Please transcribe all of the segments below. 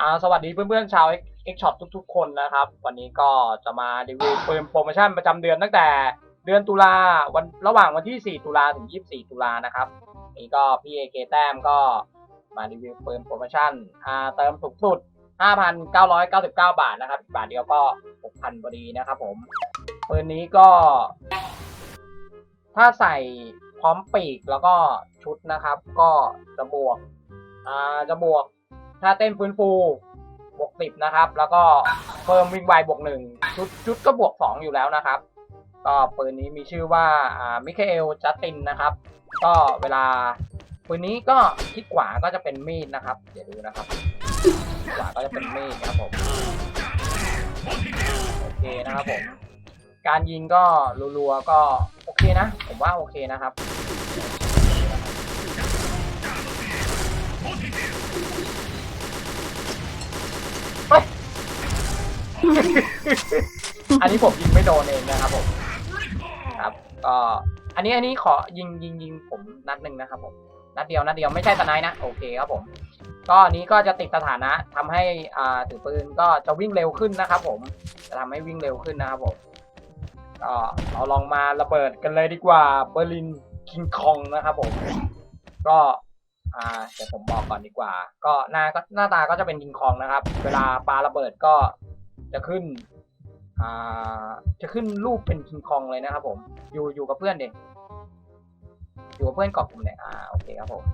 อ่าสวัสดีเพื่อนๆชาว X Shop ทุกๆ คนนะครับ วันนี้ก็จะมารีวิวปืนโปรโมชั่นประจำเดือนตั้งแต่เดือนตุลาวันระหว่างวันที่ 4 ตุลาถึง 24 ตุลานะครับนี่ก็พี่เอเคแต้มก็มารีวิวปืนโปรโมชั่นอ่าเติมสูงสุด 5,999 บาทนะครับบาทเดียวก็ 6,000พอดีนะครับผมปืนนี้ก็ ถ้าใส่พร้อมปีกแล้วก็ชุดนะครับ ก็จะบวกอ่าจะบวก ถ้าเต้นฟื้นฟูบวกสิบนะครับ แล้วก็เพิ่มวิ่งไวบวกหนึ่งชุดชุดก็บวกสองอยู่แล้วนะครับ ก็ปืนนี้มีชื่อว่าอ่ามิคาเอลจัสตินนะครับ ก็เวลาปืนนี้ก็ที่ขวาก็จะเป็นมีดนะครับ เดี๋ยวดูนะครับขวาก็จะเป็นมีดครับผมโอเคนะครับผม การยิงก็รัวๆก็โอเคนะ ผมว่าโอเคนะครับ เฮ้ย อันนี้ผมยิงไม่โดนเองนะครับผม ครับ ก็ อันนี้อันนี้ขอยิงยิงยิงผมนัดหนึ่งนะครับผม นัดเดียวนัดเดียวไม่ใช่สไนด์นะ โอเคครับผม ก็อันนี้ก็จะติดสถานะทำให้อ่าถือปืนก็จะวิ่งเร็วขึ้นนะครับผม จะทำให้วิ่งเร็วขึ้นนะครับผม ก็เราลองมาระเบิดกันเลยดีกว่าเบอร์ลินคิงคองนะครับผม ก็อ่าเดี๋ยวผมบอกก่อนดีกว่า ก็หน้าก็หน้าตาก็จะเป็นคิงคองนะครับ เวลาปาระเบิดก็ จะขึ้นอ่าจะขึ้นรูปเป็นคิงคองเลยนะครับ ผม อยู่อยู่กับเพื่อนเด็อยู่กับเพื่อนเกาะกลุ่มเนี่ยอ่าโอเคครับผม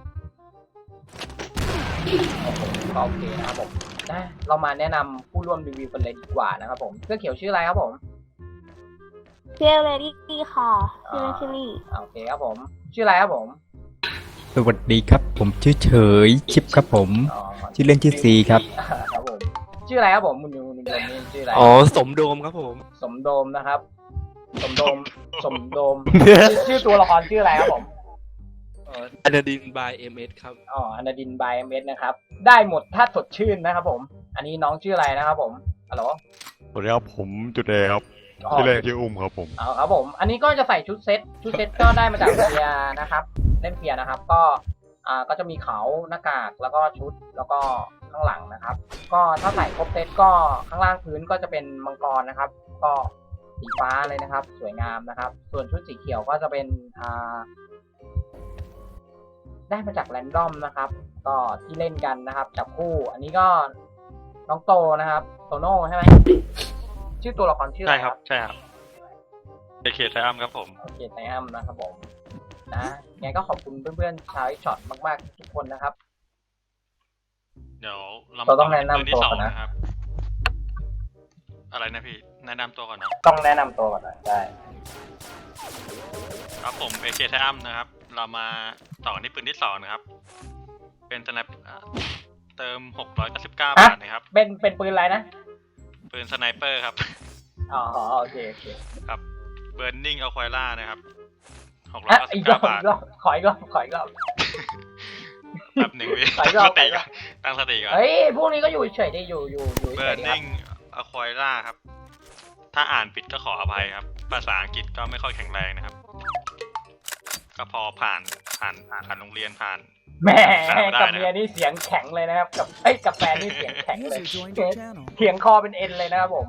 โอเคก็โอเคนะครับผมนะเรามาแนะนำผู้ร่วมรีวิวกันเลยดีกว่านะครับผมเสื้อเขียวชื่ออะไรครับผมเชื่อเลดี้ค่ะชื่อเล่นชื่อลี่อ่าโอเคครับผม ชื่ออะไรครับผม สวัสดีครับ ผมชื่อเฉยชิปครับผมอ๋อชื่อเล่นชื่อซีครับครับผม ชื่ออะไรครับผมมุนยูมุนยูนี่ชื่ออะไรอ๋อสมโดมครับผม สมโดมนะครับ สมโดมสมโดมชื่อชื่อตัวละครชื่ออะไรครับผมอนาดินบายเอ็มเอสครับอ๋ออนาดินบายเมสนะครับ ได้หมดถ้าสดชื่นนะครับผม อันนี้น้องชื่ออะไรนะครับผมฮัลโหลสวัสดีครับผมจุดเอครับอ๋อชื่อเล่นชื่ออุ้มครับผม เอาครับผม อันนี้ก็จะใส่ชุดเซ็ต ชุดเซ็ตก็ได้มาจากเพียนะครับ เล่นเพียนะครับ ก็ อ่า ก็จะมีเขาหน้ากาก แล้วก็ชุด แล้วก็ ข้างหลังนะครับ ก็ถ้าใส่ครบเซ็ตก็ข้างล่างพื้นก็จะเป็นมังกรนะครับ ก็สีฟ้าเลยนะครับ สวยงามนะครับ ส่วนชุดสีเขียวก็จะเป็นอ่าได้มาจากแรนดอมนะครับ ก็ที่เล่นกันนะครับจับคู่ อันนี้ก็น้องโตนะครับโตโน่ใช่ไหมชื่อตัวละครชื่ออะใช่ไรคครัรับบใช่ครับเอเคไทอัมครับผม โอเคไทอัมนะครับผมนะไงก็ขอบคุณเพื่อนๆชาวช็อตมากๆทุกคนนะครับ เดี๋ยวเราเราต้องแนะนำปืที่ตัวสองก่อนนะนะ ครับ อะไรนะพี่ แนะนำตัวก่อนเนาะต้องแนะนำตัวก่อนนะได้ ครับผมเอเคไทอัมนะครับ เรามาต่อที่ปืนที่สองนะครับ เป็นสไนเปอร์เติมหกร้อยเก้าสิบเก้าบาทนะครับ เป็นเป็นปืนอะไรนะ ปืนสไนเปอร์ครับ อ๋อโอเคโอเค ครับเบิร์นนิ่งเอาควายล่านะครับหกร้อยอะเก้าสิอีบกรอเก้าบบาอีทกรอบขออีกรอบขออีกรอบ แป๊บหนึ่งพี่ขออีตั้กงรอบสติขออีกรก่ออบนตั้งสติก่อน เฮ้ย พวกนี้ก็อยู่เฉยๆได้อยู่อยู่อยู่เบิเฉร์ยนๆครับนิ่งเอาควายล่าครับ ถ้าอ่านผิดก็ขออภัยครับ ภาษาอังกฤษก็ไม่ค่อยแข็งแรงนะครับ ก็พอผ่านผ่านผ่านโรงเรียนผ่าน แหม่สาวได้กับนะเมียนี่เสียงแข็งเลยนะครับ กับเอ้ยกับแฟนนี่เสียงแข็งเลย User joined your channel. เถียงคอเป็นเอ็นเลยนะครับผม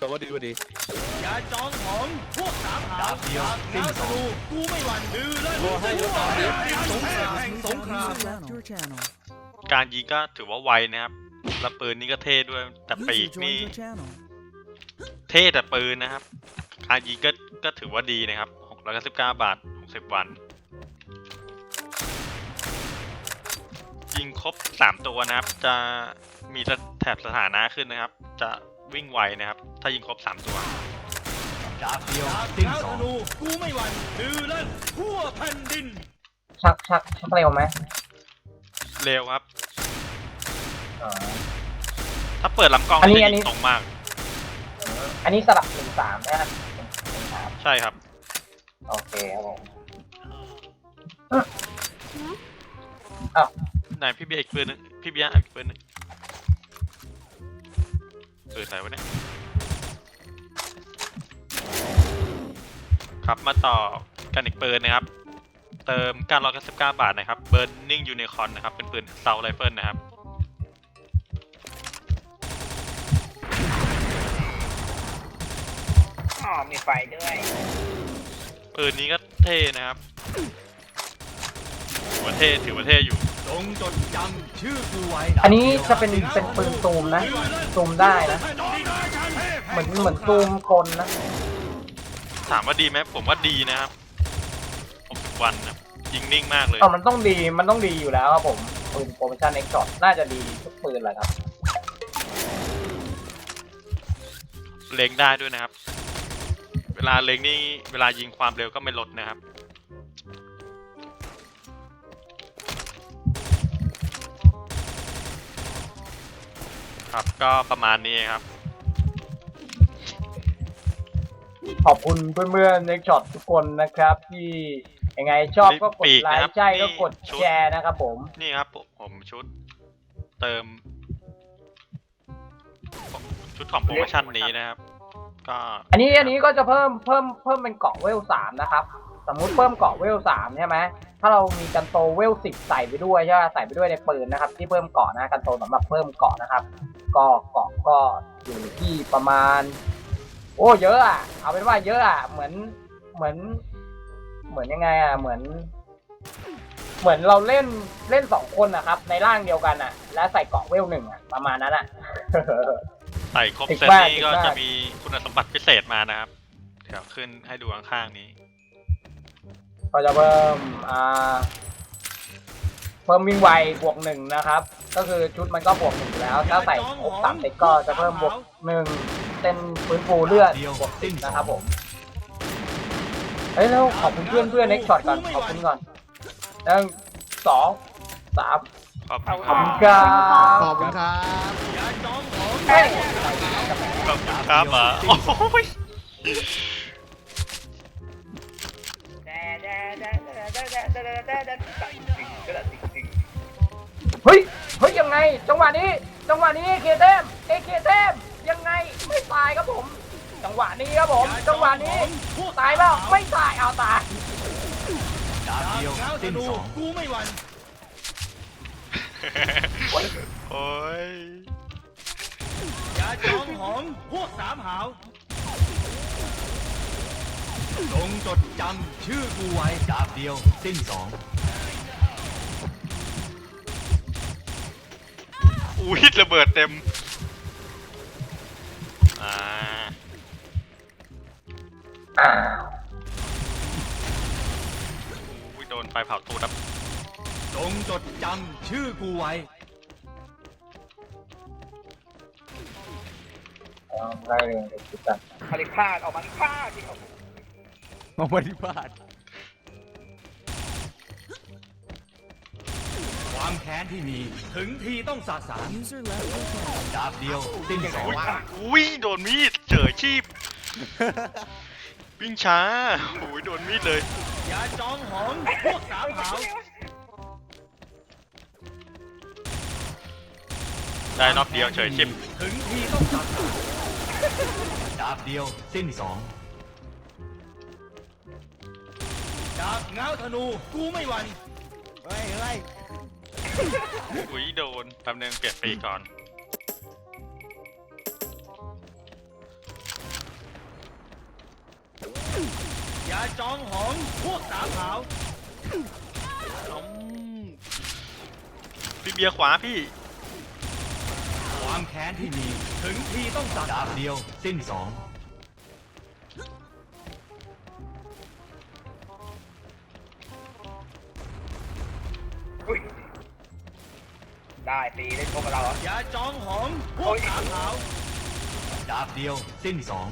สวัสดีสวัสดี อย่าจองของพวกสามหาวอยากแนวธนูกูไม่หวั่นดื้อเลยพวกให้สงครามแห่งสงคราม left your channel. การยิงก็ถือว่าไวนะครับแล้วปืนนี่ก็เท่ด้วยแต่ปีก User นี่ joined your channel. เท่แต่ปืนนะครับการยิงก็ก็ถือว่าดีนะครับ699บาท 60 วัน ยิงครบ 3 ตัวนะครับ จะมีแถบสถานะขึ้นนะครับ จะ วิ่งไวนะครับ ถ้ายิงครบ 3 ตัวจากเดียวแนวธนูกูไม่หวั่นดื้อเล่นทั่วแผ่นดิน ชักชักชักเร็วไหมเร็วครับ อ๋อ ถ้าเปิดลำกล้องอันนี้จะอันนี้ ยิงตรงมาก อันนี้สลับหนึ่งสามนะครับหนึ่งสามใช่ครับ โอเคครับผมไหนพี่เบียร์อีกปืนหนึงพี่เบียร์อีกปืนหนึง ปืนอะไรวะเนี่ย ครับมาต่อกันอีกปืนนะครับ เติม999บาทนะครับ Burning Unicorn นะครับ เป็นปืนเซาไรเฟิลนะครับอ๋อมีไฟด้วย ปืนนี้ก็เท่นะครับถือว่าเท่ถือว่าเท่อยู่ จงจดจำชื่อกูไว้อันนี้จะเป็นเป็นปืนซูมนะซูมได้นะ เหมือนเหมือนซูมกลนะ ถามว่าดีไหมผมว่าดีนะครับ60วันนะยิงนิ่งมากเลยเออมันต้องดี มันต้องดีอยู่แล้วครับผมปืนโปรโมชั่นเอ็กช็อตน่าจะดีทุกปืนแหละครับ เล็งได้ด้วยนะครับ เวลาเล็งนี่เวลายิงความเร็วก็ไม่ลดนะครับ ครับ ก็ประมาณนี้ครับ ขอบคุณเพื่อนๆเอ็กช็อตทุกคนนะครับ ที่ยังไงชอบก็กดปีกไลนะครับค์ใช่ก็นี่กดชุดแชร์นะครับผม นี่ครับผมผมชุดเติม ชุดของโปรโมชั่นนี้นะครับ ก็ อันนี้อันนี้ก็จะเพิ่มเพิ่มเพิ่มเป็นเกาะเวลสามนะครับ สมมุติเพิ่มเกาะเวลสามใช่ไหมถ้าเรามีกันโตเวลสิบใส่ไปด้วยใช่ไหมใส่ไปด้วยในปืนนะครับ ที่เพิ่มเกาะนะกันโตสำหรับเพิ่มเกาะนะครับ ก็เกาะก็อยู่ที่ประมาณ โอ้เยอะอะเอาเป็นว่าเยอะอะเหมือนเหมือน เหมือนยังไงอะเหมือน เหมือนเราเล่นเล่นสองคนนะครับ ในร่างเดียวกันอะ และใส่เกาะเวลหนึ่งอะประมาณนั้นอะ ใส่ครบติดเซตมากนี้ติดก็มากจะมีคุณสมบัติพิเศษมานะครับเดี๋ยวขึ้นให้ดูข้างๆนี้ ก็จะเพิ่มอ่าเพิ่มวิ่งไวบวกหนึ่งนะครับ ก็คือชุดมันก็บวกหนึ่งอยู่แล้ว ถ้าใส่ครบสามเซตก็จะเพิ่มบวกหนึ่งเป็นฟื้นฟูเลือดบวกสิบนะครับผมเฮ้ยแล้วขอบคุณเพื่อนเพื่อนเน็กช็อตก่อนขอบคุณก่อนหนึ่งสองสามขอบคุณขคอบรับคุณครับขอบคุณครับอย่าจองของเฮ้ยขอบคุณครับอะโอ้ย เฮ้ย เฮ้ยยังไง จังหวะนี้ จังหวะนี้เคเทมเอเคเทมยังไงไม่ตายครับผม จังหวะนี้ครับผม จังหวะนี้ตายเปล่าไม่ตายเอาตายดาบเดียวสิ้นสองกูไม่หวั่นโอ้ยอย่าจองของพวกสามหาว จงจดจำชื่อกูไว้ดาบเดียว สิ้นสองอุ้ยระเบิดเต็ม อ่าอ้าวอุ้ยโดนไฟเผาตูดครับจงจดจำชื่อกูไว้ เอาไล่เลยคิดกันผลิตพาดออกมาพาดที่เขา มาวันที่พลาดความแค้นที่มีถึงทีต้องสาสางดาบเดียวสิ้นสองอุ้ยอุ้ยโดนมีดเจอชีพวิ่งช้าโอ้ยโดนมีดเลย อย่าจองของพวกสามหาวได้รอบเดียวเฉยชิบถึงทีต้องสาสางดาบเดียวสิ้นสอง ดาบเงาธนูกูไม่หวั่นอุ้ยโดนแป๊บนึงเปลี่ยนปีกก่อนอย่าจองของพวกสามหาวอืมพี่เบียร์ขวาพี่ความแค้นที่มี ถึงทีต้องสาดาบเดียว สิ้นสอง ได้ตีได้ชมกับเราเหรออย่าจองของพวกสามหาวดาบเดียวสิ้นสอง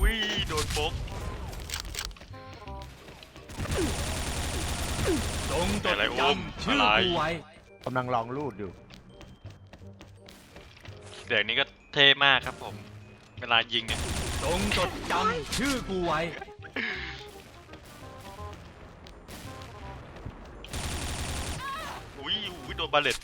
อุ้ยโดนโฟกจงจดอะไรอุ้มจำชื่ออะไรกูไว้กำลังลองรูดอยู่เสียงนี้ก็เท่มากครับผม เวลายิงเนี่ยจงจดจำชื่อกูไว้ อุ้ยอุ้ยโดนบาเลต